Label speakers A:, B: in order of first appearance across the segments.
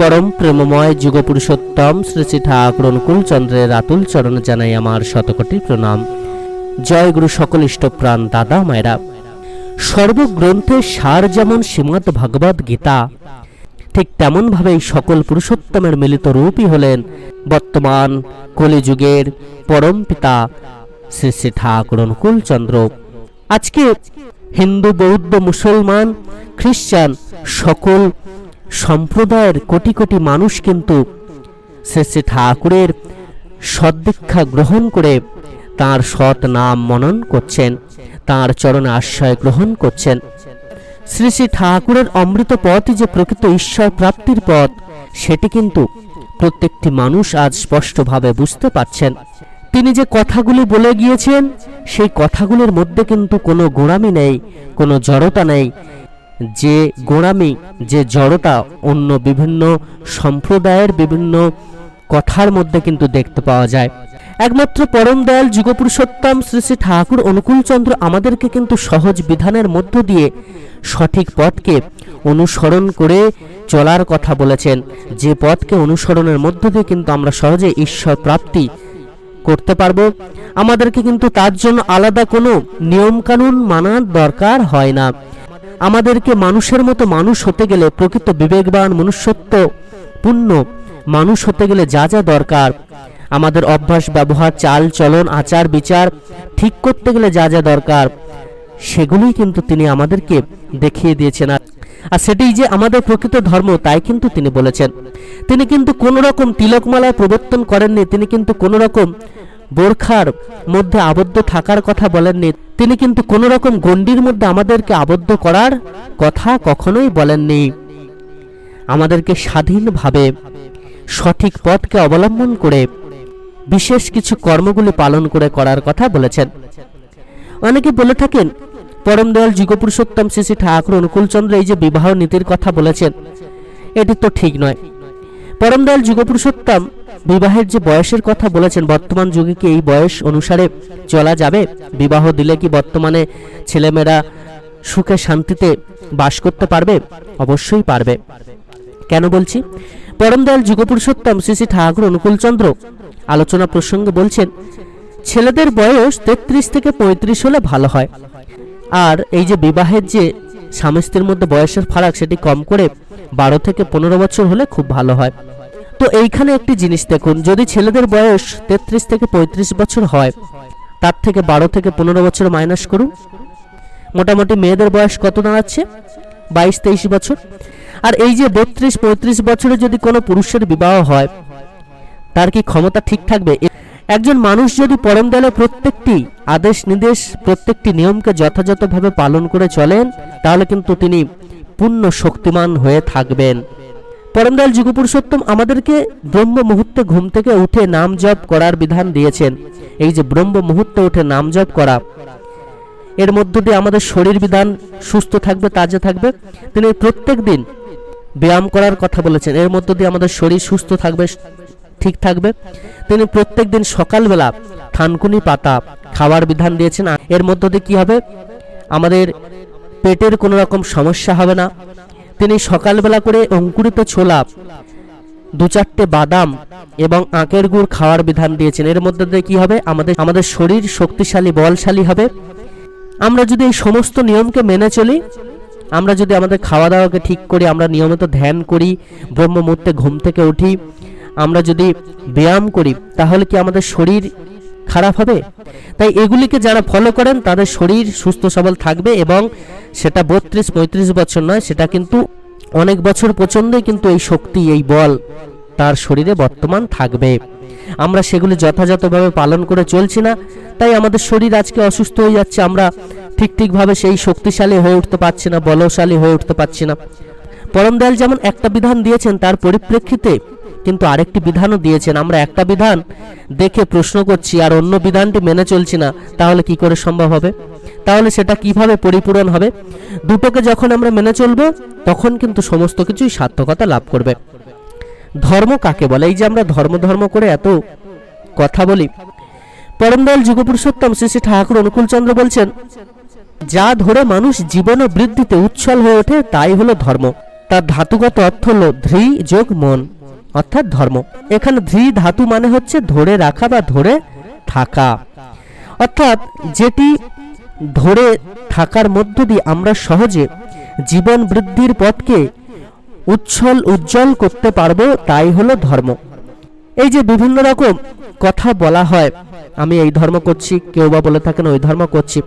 A: পরম প্রেমময় যুগপুরুষোত্তম শ্রী শ্রী ঠাকুর অনুকূল চন্দ্রের আতুল চরণ জানাই আমার শতকোটি প্রণাম। জয় গুরু সকল ইষ্টপ্রাণ দাদা মায়েরা। সর্বগ্রন্থের সার যেমন শ্রীমদ্ ভগবদ গীতা, ঠিক তেমনভাবে এই সকল পুরুষোত্তমের মিলিত রূপই হলেন বর্তমান কলিযুগের পরম পিতা শ্রী শ্রী ঠাকুর অনুকূল চন্দ্র। আজকে হিন্দু, বৌদ্ধ, মুসলমান খ্রিস্টান সকল সম্প্রদায়ের কোটি কোটি মানুষ কিন্তু শ্রী শ্রী ঠাকুরের সদ্দীক্ষা গ্রহণ করে তার সৎ নাম মনন করছেন, তার চরণে আশ্রয় গ্রহণ করছেন। শ্রী শ্রী ঠাকুরের অমৃত পথই যে প্রকৃত ঈশ্বর প্রাপ্তির পথ, সেটি কিন্তু প্রত্যেকটি মানুষ আজ স্পষ্টভাবে বুঝতে পারছেন। তিনি যে কথাগুলি বলে গিয়েছেন, সেই কথাগুলির মধ্যে কিন্তু কোনো গোড়ামি নেই, কোনো জড়তা নেই। যে গোড়ামি, যে জড়তা অন্য বিভিন্ন সম্প্রদায়ের বিভিন্ন কথার মধ্যে কিন্তু দেখতে পাওয়া যায়। একমাত্র পরম দয়াল যুগপুরুষোত্তম শ্রী শ্রী ঠাকুর অনুকূলচন্দ্র আমাদেরকে কিন্তু সহজ বিধানের মধ্য দিয়ে সঠিক পথকে অনুসরণ করে চলার কথা বলেছেন। যে পথকে অনুসরণের মধ্য দিয়ে কিন্তু আমরা সহজে ঈশ্বর প্রাপ্তি করতে পারব। আমাদেরকে কিন্তু তার জন্য আলাদা কোনো নিয়মকানুন মানার দরকার হয় না। আমাদেরকে মানুষের মতো মানুষ হতে গেলে প্রকৃত বিবেকবান মনুষ্যত্ব পূর্ণ মানুষ হতে গেলে যা যা দরকার। আমাদের অভ্যাস, ব্যবহার, চাল, চলন, আচার, বিচার ঠিক করতে গেলে যা যা দরকার, সেগুলোই কিন্তু তিনি আমাদেরকে দেখিয়ে দিয়েছেন। আর আর সেটাই যে আমাদের প্রকৃত ধর্ম, তাই কিন্তু তিনি বলেছেন। তিনি কিন্তু কোনো রকম তিলকমালায় প্রবর্তন করেননি, তিনি কিন্তু কোনো রকম বোরখার মধ্যে আবদ্ধ থাকার কথা বলেননি। তিনি কিন্তু কোনো রকম গণ্ডির মধ্যে আমাদেরকে আবদ্ধ করার কথা কখনোই বলেননি। আমাদেরকে স্বাধীনভাবে সঠিক পথকে অবলম্বন করে বিশেষ কিছু কর্মগুলি পালন করে করার কথা বলেছেন। অনেকে বলে থাকেন পরম দয়াল যুগপুরুষোত্তম শ্রী শ্রী ঠাকুর অনুকূলচন্দ্র এই যে বিবাহ নীতির কথা বলেছেন, এটি তো ঠিক নয়। পরম দয়াল যুগপুরুষোত্তম বিবাহের যে বয়সের কথা বলেছেন, বর্তমান যুগে কি এই বয়স অনুসারে চলা যাবে? বিবাহ দিলে কি বর্তমানে ছেলেমেয়েরা সুখে শান্তিতে বাস করতে পারবে? অবশ্যই পারবে। কেন বলছি? পরম দয়াল যুগপুরুষোত্তম শ্রী শ্রী ঠাকুর অনুকূলচন্দ্র আলোচনা প্রসঙ্গে বলছেন, ছেলেদের বয়স তেত্রিশ থেকে পঁয়ত্রিশ হলে ভালো হয়। আর এই যে বিবাহের যে স্বামী স্ত্রীর মধ্যে বয়সের ফারাক, সেটি কম করে বারো থেকে পনেরো বছর হলে খুব ভালো হয়। তো এইখানে একটি জিনিস দেখুন, যদি ছেলেদের বয়স তেত্রিশ থেকে পঁয়ত্রিশ বছর হয়, তার থেকে বারো থেকে পনেরো বছর মাইনাস করুন। মোটামুটি মেয়েদের বয়স কত দাঁড়াচ্ছে বাইশ, তেইশ বছর। আর এই যে বত্রিশ, পঁয়ত্রিশ বছরে যদি কোনো পুরুষের বিবাহ হয়, তার কি ক্ষমতা ঠিক থাকবে? একজন মানুষ যদি পরম দয়ালে প্রত্যেকটি আদেশ, নির্দেশ, প্রত্যেকটি নিয়মকে যথাযথভাবে পালন করে চলেন, তাহলে কিন্তু তিনি পূর্ণ শক্তিমান হয়ে থাকবেন। পরম দয়াল যুগপুরুষোত্তম আমাদেরকে ব্রহ্ম মুহূর্তে ঘুম থেকে উঠে নাম জপ করার বিধান দিয়েছেন। এই যে ব্রহ্ম মুহূর্তে উঠে নাম জপ করা, এর মধ্য দিয়ে আমাদের শরীর বিধান সুস্থ থাকবে, তাজা থাকবে। তিনি প্রত্যেক দিন ব্যায়াম করার কথা বলেছেন, এর মধ্য দিয়ে আমাদের শরীর সুস্থ থাকবে, ঠিক থাকবে। তিনি প্রত্যেক দিন সকালবেলা থানকুনি পাতা খাওয়ার বিধান দিয়েছেন। এর মধ্য দিয়ে কী হবে? আমাদের পেটের কোনো রকম সমস্যা হবে না। তিনি সকালবেলা করে অঙ্কুরিত ছোলা দু চারটে বাদাম এবং আঁকের গুড় খাওয়ার বিধান দিয়েছেন। এর মধ্যে দিয়ে কী হবে? আমাদের আমাদের শরীর শক্তিশালী, বলশালী হবে। আমরা যদি এই সমস্ত নিয়মকে মেনে চলি, আমরা যদি আমাদের খাওয়া দাওয়াকে ঠিক করি, আমরা নিয়মিত ধ্যান করি ব্রহ্ম মুহূর্তে ঘুম থেকে উঠি, আমরা যদি ব্যায়াম করি, তাহলে কি আমাদের শরীর খারাপ হবে? তাই এগুলিকে যারা ফলো করেন, তাদের শরীর সুস্থ সবল থাকবে এবং সেটা বত্রিশ, পঁয়ত্রিশ বছর নয়, সেটা কিন্তু অনেক বছর পর্যন্তই কিন্তু এই শক্তি, এই বল তার শরীরে বর্তমান থাকবে। আমরা সেগুলি যথাযথভাবে পালন করে চলছি না, তাই আমাদের শরীর আজকে অসুস্থ হয়ে যাচ্ছে, আমরা ঠিক ঠিকভাবে সেই শক্তিশালী হয়ে উঠতে পারছি না, বলশালী হয়ে উঠতে পারছি না। পরম দয়াল যেমন একটা বিধান দিয়েছেন, তার পরিপ্রেক্ষিতে কিন্তু আরেকটি বিধানও দিয়েছেন, আমরা একটা বিধান দেখে প্রশ্ন করছি আর অন্য বিধানটি মেনে চলছি না, তাহলে কি করে সম্ভব হবে? তাহলে সেটা কীভাবে পরিপূরণ হবে? দুটোকে যখন আমরা মেনে চলবো, তখন কিন্তু সমস্ত কিছুই সার্থকতা লাভ করবে। ধর্ম কাকে বলে? এই যে আমরা ধর্ম ধর্ম করে এত কথা বলি। পরমদয়াল যুগপুরুষোত্তম শ্রী শ্রী ঠাকুর অনুকূলচন্দ্র বলছেন, যা ধরে মানুষ জীবন বৃদ্ধিতে উচ্ছল হয়ে ওঠে, তাই হলো ধর্ম। তার ধাতুগত অর্থ হল ধৃ যোগ মন। অর্থাৎ ধর্ম। এখানে ধৃ ধাতু মানে হচ্ছে ধরে রাখা বা ধরে থাকা। অর্থাৎ যেটি ধরে থাকার মধ্য দিয়ে আমরা সহজে জীবন বৃদ্ধির পথকে উচ্ছল উজ্জ্বল করতে পারব, তাই হলো ধর্ম। এই যে বিভিন্ন রকম কথা বলা হয়, আমি এই ধর্ম করছি, কেউ বা বলে থাকেন ওই ধর্ম করছি।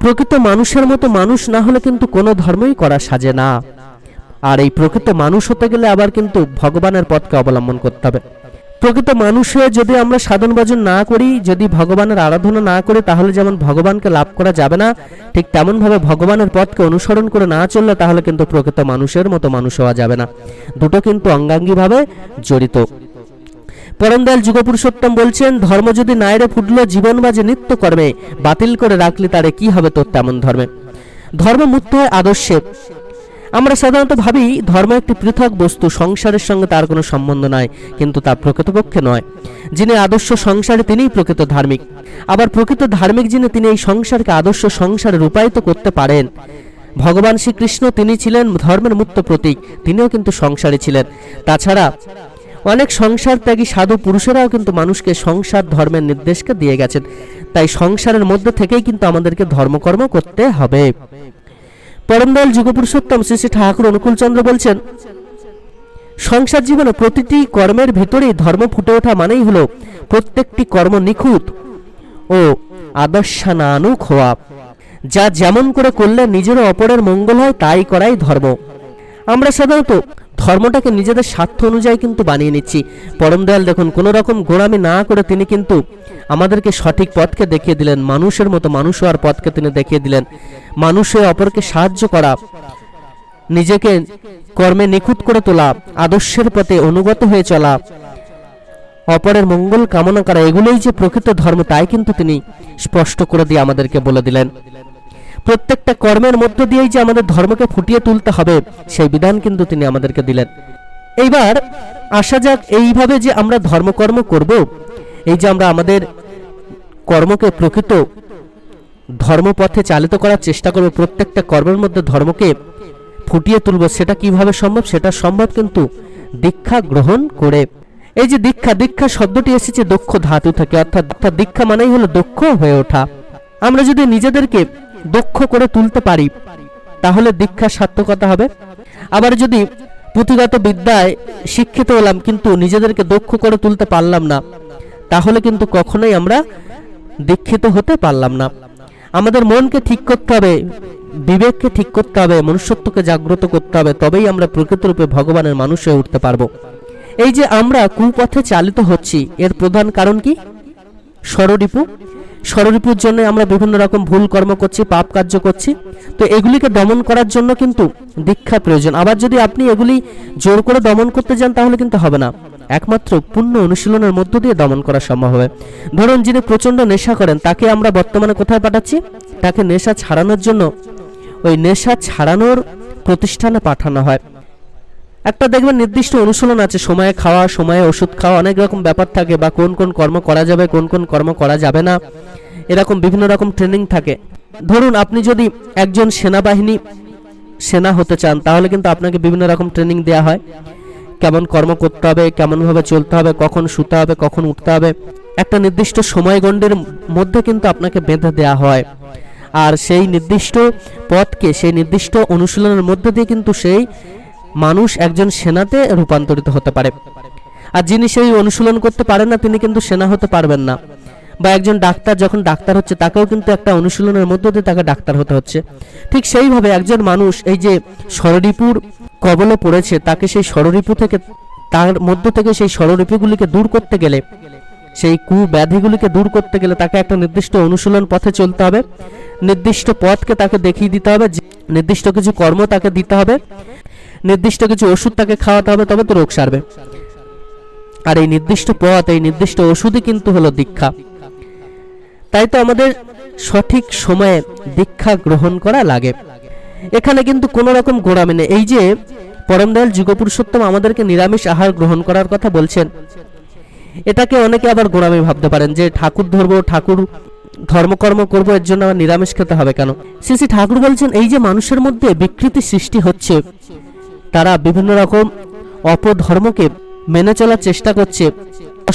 A: প্রকৃত মানুষের মতো মানুষ না হলে কিন্তু কোনো ধর্মই করা সাজে না। আর এই প্রকৃত মানুষ হতে গেলে আবার কিন্তু ভগবানের পথকে অবলম্বন করতে হবে। প্রকৃত মানুষ যদি আমরা সাধন ভজন না করি, যদি ভগবানের আরাধনা না করি, তাহলে যেমন ভগবানকে লাভ করা যাবে না, ঠিক তেমনভাবে ভগবানের পথকে অনুসরণ করে না চললে তাহলে কিন্তু প্রকৃত মানুষের মতো মানুষ হওয়া যাবে না। দুটো কিন্তু অঙ্গাঙ্গিভাবে জড়িত। পরমদয়াল যুগপুরুষোত্তম বলছেন, ধর্ম যদি নাইরে ফুটলো, জীবন বাজে নিত্য কর্মে বাতিল করে রাখলি, তারে কি হবে তোর তেমন ধর্মে? ধর্ম মুক্ত হয় আদর্শে। আমরা সাধারণত ভাবি ধর্ম একটি পৃথক বস্তু, সংসারের সঙ্গে তার কোনো সম্বন্ধ নাই, কিন্তু তা প্রকৃতপক্ষে নয়। যিনি আদর্শ সংসারে তিনিই প্রকৃত ধার্মিক। আবার প্রকৃত ধার্মিক যিনি, তিনি এই সংসারকে আদর্শ সংসারে রূপায়িত করতে পারেন। ভগবান শ্রীকৃষ্ণ তিনি ছিলেন ধর্মের মুক্ত প্রতীক, তিনিও কিন্তু সংসারে ছিলেন। তাছাড়া অনেক সংসার ত্যাগী সাধু পুরুষেরাও কিন্তু মানুষকে সংসার ধর্মের নির্দেশকে দিয়ে গেছেন। তাই সংসারের মধ্যে থেকেই কিন্তু আমাদেরকে ধর্মকর্ম করতে হবে। পরমদয়াল যুগপুরুষোত্তম শ্রী শ্রী ঠাকুর অনুকূলচন্দ্র বলছেন, সংসার জীবনে প্রতিটি কর্মের ভিতরেই ধর্ম ফুটে ওঠা মানেই হলো প্রত্যেকটি কর্ম নিখুঁত ও আদর্শানানুক হওয়া। যা যেমন করে করলে নিজের অপরের মঙ্গল হয়, তাই করাই ধর্ম। আমরা সাধারণত ধর্মটাকে নিজেদের স্বার্থ অনুযায়ী কিন্তু বানিয়ে নিচ্ছি। পরম দয়াল, দেখুন, কোনো রকম গোড়ামি না করে তিনি কিন্তু আমাদেরকে সঠিক পথকে দেখিয়ে দিলেন, মানুষের মতো মানুষ হওয়ার পথকে তিনি দেখিয়ে দিলেন। মানুষে অপরকে সাহায্য করা, নিজেকে কর্মে নিখুঁত করে তোলা, আদর্শের পথে অনুগত হয়ে চলা, অপরের মঙ্গল কামনা করা, এগুলোই যে প্রকৃত ধর্ম, তাই কিন্তু তিনি স্পষ্ট করে দিয়ে আমাদেরকে বলে দিলেন। প্রত্যেকটা কর্মের মধ্য দিয়েই যে আমাদের ধর্মকে ফুটিয়ে তুলতে হবে, সেই বিধান কিন্তু তিনি আমাদেরকে দিলেন। এইবার আসা যাক এইভাবে যে আমরা ধর্মকর্ম করব, এই যে আমরা আমাদের কর্মকে প্রকৃত ধর্মপথে চালিত করার চেষ্টা করব, প্রত্যেকটা কর্মের মধ্যে ধর্মকে ফুটিয়ে তুলব, সেটা কীভাবে সম্ভব? সেটা সম্ভব কিন্তু দীক্ষা গ্রহণ করে। এই যে দীক্ষা দীক্ষা শব্দটি এসেছে দক্ষ ধাতু থেকে, অর্থাৎ দীক্ষা মানেই হলো দক্ষ হয়ে ওঠা। আমরা যদি নিজেদেরকে দক্ষ করে তুলতে পারি, তাহলে দীক্ষা সার্থকতা হবে। আবার যদি পুঁথিগত বিদ্যায় শিক্ষিত হলাম কিন্তু নিজেদেরকে দক্ষ করে তুলতে পারলাম না, তাহলে কিন্তু কখনোই আমরা দীক্ষিত হতে পারলাম না। আমাদের মনকে ঠিক করতে হবে, বিবেককে ঠিক করতে হবে, মনুষ্যত্বকে জাগ্রত করতে হবে, তবেই আমরা প্রকৃতরূপে ভগবানের মানুষ হয়ে উঠতে পারব। এই যে আমরা কুপথে চালিত হচ্ছি, এর প্রধান কারণ কি? ষড়রিপু ষড়রিপুর জন্য আমরা বিভিন্ন রকম ভুল কর্ম করছি, পাপ কার্য করছি। তো এগুলিকে দমন করার জন্য কিন্তু দীক্ষা প্রয়োজন। আবার যদি আপনি এগুলি জোর করে দমন করতে যান, তাহলে কিন্তু হবে না। একমাত্র পূর্ণ অনুশীলনের মধ্য দিয়ে দমন করা সম্ভব হবে। ধরুন, যিনি প্রচণ্ড নেশা করেন, তাকে আমরা বর্তমানে কোথায় পাঠাচ্ছি? তাকে নেশা ছাড়ানোর জন্য ওই নেশা ছাড়ানোর প্রতিষ্ঠানে পাঠানো হয়। একটা দেখবেন নির্দিষ্ট অনুশীলন আছে, সময়ে খাওয়া, সময়ে ওষুধ খাওয়া, অনেক রকম ব্যাপার থাকে, বা কোন কোন কর্ম করা যাবে, কোন কোন কর্ম করা যাবে না। এরকম বিভিন্ন রকম ট্রেনিং থাকে। ধরুন আপনি যদি একজন সেনাবাহিনী সেনা হতে চান, তাহলে কিন্তু আপনাকে বিভিন্ন রকম ট্রেনিং দেওয়া হয়। কেমন কর্ম করতে হবে, কেমনভাবে চলতে হবে, কখন শুতে হবে, কখন উঠতে হবে। একটা নির্দিষ্ট সময়গণ্ডের মধ্যে কিন্তু আপনাকে বেঁধে দেওয়া হয়। আর সেই নির্দিষ্ট পথকে, সেই নির্দিষ্ট অনুশীলনের মধ্যে দিয়ে কিন্তু সেই মানুষ একজন সেনাতে রূপান্তরিত হতে পারে। আর যিনি সেই অনুশীলন করতে পারেন না, তিনি কিন্তু সেনা হতে পারবেন না। বা একজন ডাক্তার যখন ডাক্তার হচ্ছে, তাকেও কিন্তু একটা অনুশীলনের মধ্য দিয়ে তাকে ডাক্তার হতে হচ্ছে। ঠিক সেইভাবে একজন মানুষ এই যে ষড়রিপুর কবলে পড়েছে, তাকে সেই ষড়রিপু থেকে, তার মধ্য থেকে সেই ষড়রিপুগুলিকে দূর করতে গেলে, সেই কুব্যাধিগুলিকে দূর করতে গেলে তাকে একটা নির্দিষ্ট অনুশীলন পথে চলতে হবে। নির্দিষ্ট পথকে তাকে দেখিয়ে দিতে হবে নির্দিষ্ট কিছু কর্ম তাকে দিতে হবে, নির্দিষ্ট কিছু ওষুধ তাকে খাওয়াতে হবে, তবে তো রোগ সারবে। আর এই নির্দিষ্ট পথ, এই নির্দিষ্ট ওষুধই কিন্তু হলো দীক্ষা। তাই তো আমাদের সঠিক সময়ে দীক্ষা গ্রহণ করা লাগে। এখানে কিন্তু কোনো রকম গোড়ামি নেই। এই যে পরমদয়াল যুগপুরুষোত্তম আমাদেরকে নিরামিষ আহার গ্রহণ করার কথা বলছেন, এটাকে অনেকে আবার গোড়ামি ভাবতে পারেন যে ঠাকুর ধরবো, ঠাকুর ধর্মকর্ম করব, এর জন্য আবার নিরামিষ খেতে হবে কেন? শ্রী শ্রী ঠাকুর বলছেন, এই যে মানুষের মধ্যে বিকৃতি সৃষ্টি হচ্ছে, তারা বিভিন্ন রকম অপধর্মকে মেনে চলার চেষ্টা করছে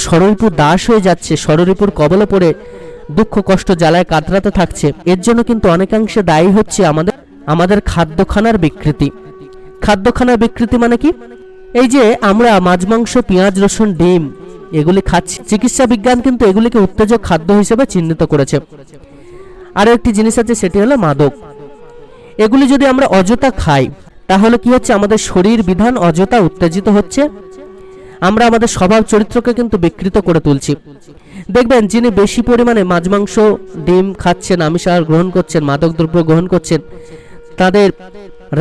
A: ষড়রিপুর দাস হয়ে যাচ্ছে ষড়রিপুর কবলে পড়ে দুঃখ, কষ্ট জ্বালায় কাতরাতে থাকছে। এর জন্য কিন্তু অনেকাংশে দায়ী হচ্ছে আমাদের আমাদের খাদ্যখানার বিকৃতি। খাদ্যখানার বিকৃতি মানে কি? এই যে আমরা মাছ, মাংস, পেঁয়াজ, রসুন, ডিম, এগুলি খাচ্ছি। চিকিৎসা বিজ্ঞান কিন্তু এগুলিকে উত্তেজক খাদ্য হিসেবে চিহ্নিত করেছে। আরও একটি জিনিস আছে, সেটি হলো মাদক। এগুলি যদি আমরা অযথা খাই, তাহলে কি হচ্ছে? আমাদের শরীর বিধান অযথা উত্তেজিত হচ্ছে। আমরা আমাদের স্বভাব চরিত্রকে কিন্তু বিকৃত করে তুলছি। দেখবেন, যিনি বেশি পরিমাণে মাছ, মাংস, ডিম খাচ্ছেন, আমিষ আহার গ্রহণ করছেন, মাদক দ্রব্য গ্রহণ করছেন, তাদের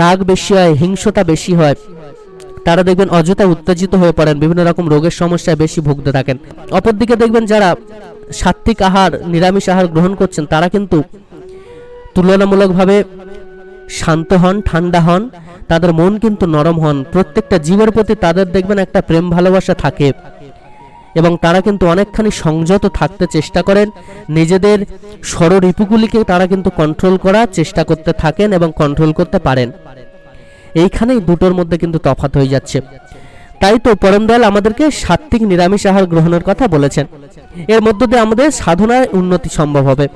A: রাগ বেশি হয়, হিংসতা বেশি হয়। তারা দেখবেন অযথা উত্তেজিত হয়ে পড়েন, বিভিন্ন রকম রোগের সমস্যায় বেশি ভুগতে থাকেন। অপরদিকে দেখবেন যারা সাত্বিক আহার, নিরামিষ আহার গ্রহণ করছেন, তারা কিন্তু তুলনামূলকভাবে শান্ত হন, ঠান্ডা হন তাদের মন কিন্তু নরম হন। প্রত্যেকটা জীবের প্রতি তাদের দেখবেন একটা প্রেম ভালোবাসা থাকে। এবং তারা কিন্তু অনেকখানি সংযত থাকতে চেষ্টা করেন। নিজেদের ষড়রিপুগুলিকে তারা কিন্তু কন্ট্রোল করার চেষ্টা করতে থাকেন এবং কন্ট্রোল করতে পারেন। এইখানেই দুটোর মধ্যে কিন্তু তফাৎ হয়ে যাচ্ছে। তাই তো পরমদয়াল আমাদেরকে সাত্বিক নিরামিষ আহার গ্রহণের কথা বলেছেন। এর মধ্য দিয়ে আমাদের সাধনায় উন্নতি সম্ভব হবে।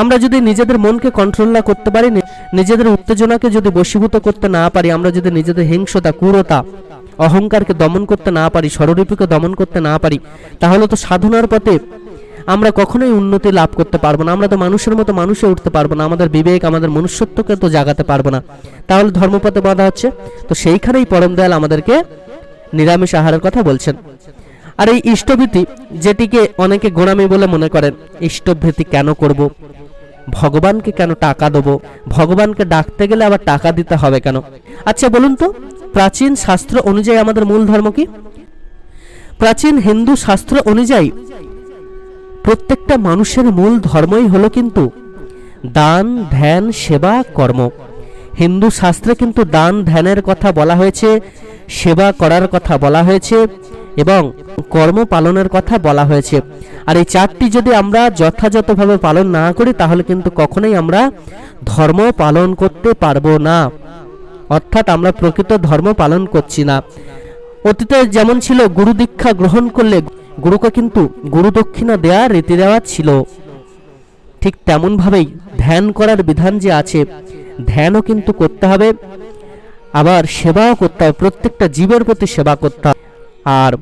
A: আমরা যদি নিজেদের মনকে কন্ট্রোল না করতে পারি নিজেদের উত্তেজনাকে যদি বশীভূত করতে না পারি, আমরা যদি নিজেদের হিংসতা ক্রূরতা, অহংকারকে দমন করতে না পারি স্বরূপীকে দমন করতে না পারি, তাহলে তো সাধনার পথে আমরা কখনোই উন্নতি লাভ করতে পারব না। আমরা তো মানুষের মতো মানুষে উঠতে পারব না। আমাদের বিবেক, আমাদের মনুষ্যত্বকে তো জাগাতে পারব না। তাহলে ধর্মপথে বাধা হচ্ছে। তো সেইখানেই পরম দয়াল আমাদেরকে নিরামিষ আহারের কথা বলছেন। আর এই ইষ্টভীতি যেটিকে অনেকে গোড়ামি বলে মনে করেন, ইষ্টভীতি কেন করব? ভগবানকে কেন টাকা দেবো? ভগবানকে ডাকতে গেলে আবার টাকা দিতে হবে কেন? আচ্ছা বলুন তো, প্রাচীন শাস্ত্র অনুযায়ী আমাদের মূল ধর্ম কি? প্রাচীন হিন্দু শাস্ত্র অনুযায়ী প্রত্যেকটা মানুষের মূল ধর্মই হলো কিন্তু দান, ধ্যান, সেবা, কর্ম। হিন্দু শাস্ত্রে কিন্তু দান, ধ্যানের কথা বলা হয়েছে, সেবা করার কথা বলা হয়েছে এবং কর্ম পালনের কথা বলা হয়েছে। আর এই চারটি যদি আমরা যথাযথভাবে পালন না করি, তাহলে কিন্তু কখনোই আমরা ধর্ম পালন করতে পারব না। অর্থাৎ আমরা প্রকৃত ধর্ম পালন করছি না। অতীতে যেমন ছিল, গুরু দীক্ষা গ্রহণ করলে গুরুকে কিন্তু গুরু দক্ষিণা দেওয়া রীতি দেওয়া ছিল। ঠিক তেমনভাবেই ধ্যান করার বিধান যে আছে, ধ্যানও কিন্তু করতে হবে। আবার সেবাও করতে হবে, প্রত্যেকটা জীবের প্রতি সেবা করতে হবে। আর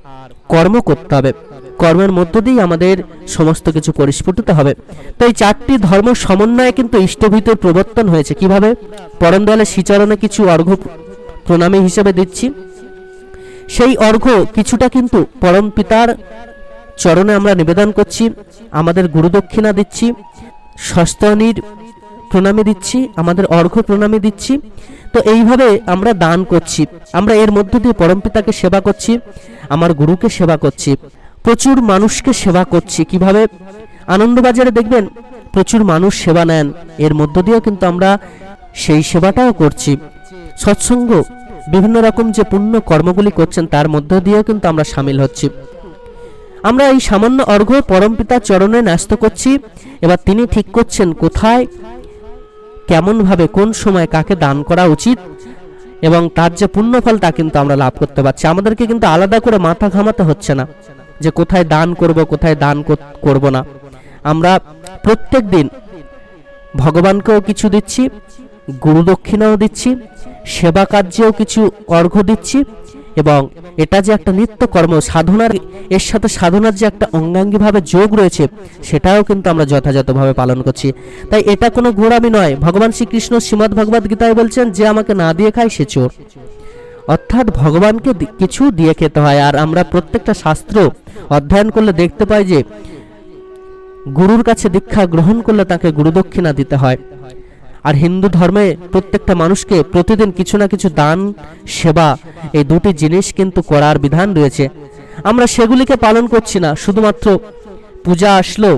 A: কর্ম করতে হবে। কর্মের মধ্য দিয়েই আমাদের সমস্ত কিছু পরিস্ফুটিত হবে। তো এই চারটি ধর্ম সমন্বয়ে কিন্তু ইষ্টভীতের প্রবর্তন হয়েছে। কীভাবে? পরম দয়ালের শ্রীচরণে কিছু অর্ঘ্য প্রণামী হিসেবে দিচ্ছি। সেই অর্ঘ্য কিছুটা কিন্তু পরম পিতার চরণে আমরা নিবেদন করছি। আমাদের গুরুদক্ষিণা দিচ্ছি। সস্তনির প্রণামী দিচ্ছি, আমাদের অর্ঘ্য প্রণামী দিচ্ছি। তো এইভাবে আমরা দান করছি, আমরা এর মধ্য দিয়ে পরমপিতাকে সেবা করছি, আমার গুরুকে সেবা করছি, প্রচুর মানুষকে সেবা করছি। কীভাবে? আনন্দবাজারে দেখবেন, প্রচুর মানুষ সেবা নেন, এর মধ্য দিয়েও কিন্তু আমরা সেই সেবাটাও করছি। সৎসঙ্গ, বিভিন্ন রকম যে পুণ্য কর্মগুলি করছেন, তার মধ্য দিয়েও কিন্তু আমরা সামিল হচ্ছি। আমরা এই সামান্য অর্ঘ্য পরমপিতার চরণে ন্যস্ত করছি, এবার তিনি ঠিক করছেন কোথায়? কেমনভাবে কোন সময় কাকে দান করা উচিত এবং তার যে পুণ্যফল তা কিন্তু আমরা লাভ করতে পারছি। আমাদেরকে কিন্তু আলাদা করে মাথা ঘামাতে হচ্ছে না যে কোথায় দান করব, কোথায় দান করব না। আমরা প্রত্যেক দিন ভগবানকেও কিছু দিচ্ছি গুরুদক্ষিণাও দিচ্ছি, সেবা কার্যেও কিছু অর্ঘ্য দিচ্ছি এবং এটা যে একটা নিত্য কর্ম সাধনার, এর সাথে সাধনার যে একটা অঙ্গাঙ্গিভাবে যোগ রয়েছে, সেটাও কিন্তু আমরা যথাযথভাবে পালন করছি। তাই এটা কোনো গোড়ামি নয়। ভগবান শ্রীকৃষ্ণ শ্রীমদ্ ভগবদ গীতায় বলছেন, যে আমাকে না দিয়ে খায়, সে চোর। অর্থাৎ ভগবানকে কিছু দিয়ে খেতে হয়। আর আমরা প্রত্যেকটা শাস্ত্র অধ্যয়ন করলে দেখতে পাই যে, গুরুর কাছে দীক্ষা গ্রহণ করলে তাকে গুরুদক্ষিণা দিতে হয়। আর হিন্দু ধর্মে প্রত্যেকটা মানুষকে প্রতিদিন কিছু না কিছু দান, সেবা, এই দুটি জিনিস কিন্তু করার বিধান রয়েছে। আমরা সেগুলিকে পালন করছি না, শুধুমাত্র পূজা আসলো,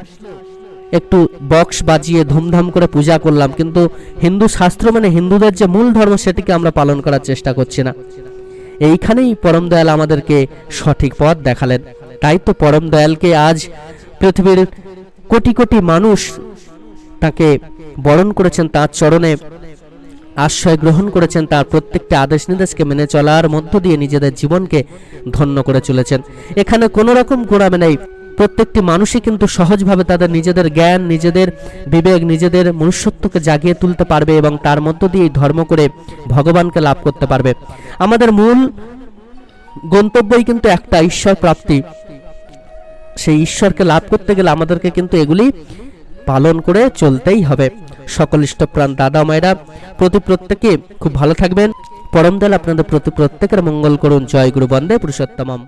A: একটু বক্স বাজিয়ে ধুমধাম করে পূজা করলাম, কিন্তু হিন্দু শাস্ত্র মানে হিন্দুদের যে মূল ধর্ম সেটিকে আমরা পালন করার চেষ্টা করছি না। এইখানেই পরম দয়াল আমাদেরকে সঠিক পথ দেখালেন। তাই তো পরম দয়ালকে আজ পৃথিবীর কোটি কোটি মানুষ তাকে বরণ করেছেন তার চরণে। আশ্রয় গ্রহণ করেছেন তার প্রত্যেকটি আদেশ নির্দেশকে মেনে চলার মধ্য দিয়ে নিজেদের জীবনকে ধন্য করে চলেছেন। এখানে কোনো রকম গোড়ামে নেই। প্রত্যেকটি মানুষই কিন্তু সহজভাবে তাদের নিজেদের জ্ঞান, নিজেদের বিবেক, নিজেদের মনুষ্যত্বকে জাগিয়ে তুলতে পারবে এবং তার মধ্য দিয়ে ধর্ম করে ভগবানকে লাভ করতে পারবে। আমাদের মূল গন্তব্যই কিন্তু একটা ঈশ্বর প্রাপ্তি। সেই ঈশ্বরকে লাভ করতে গেলে আমাদেরকে কিন্তু এগুলি পালন করে চলতেই হবে। সকল ইষ্টপ্রাণ দাদা মায়েরা, প্রতি প্রত্যেকে খুব ভালো থাকবেন। পরম দল আপনাদের প্রতি প্রত্যেকের মঙ্গল করুন। জয় গুরু বন্দে পুরুষোত্তমম।